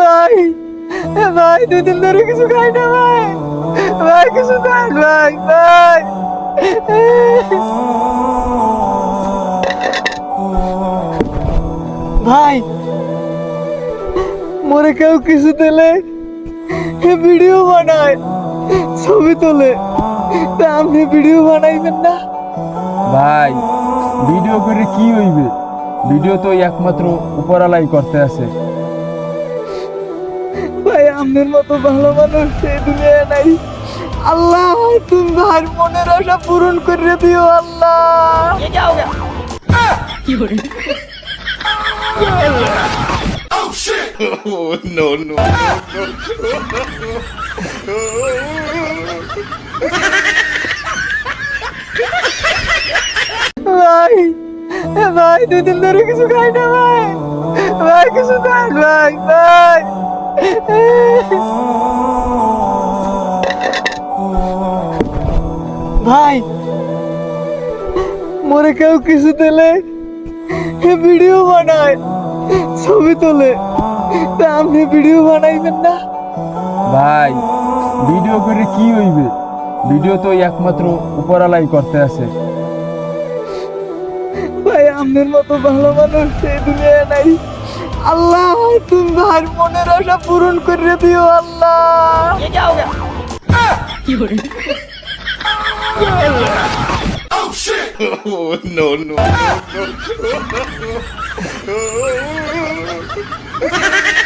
ভাই ভাই ধরে কিছু খাই না, ভাই। ভাই, কিছু খাই ভাই ভাই। ভাই, মরে কেউ কিছু দিলে ভিডিও বানায়, ছবি তোলে। তা আপনি ভিডিও বানাইবেন না? ভাই, ভিডিও করে কি হইবে? ভিডিও তো একমাত্র উপরালাই করতে আছে। ভাই আপনার মতো ভালো মানুষ এই দুনিয়ায় নাই। আল্লাহ, তুমি ভাইয়ের মনের আশা পূরণ করে দিও, আল্লাহ। ভাই ভাই, দুই দিন ধরে কিছু খাই না, ভাই। ভাই, কিছু খাই, ভাই ভাই। ভাই মরে কেউ কিছু দিলে ভিডিও বানায় ছবি তোলে। তা আপনি ভিডিও বানাইবেন না? ভাই ভিডিও করে কি হইবে? ভিডিও তো একমাত্র উপরালাই করতে আছে। ভাই আপনার মতো ভালো মানুষ এই দুনিয়ায় নাই। আল্লাহ তুমি ভাই মনের আশা পূরণ করে দিও আল্লাহ no, no.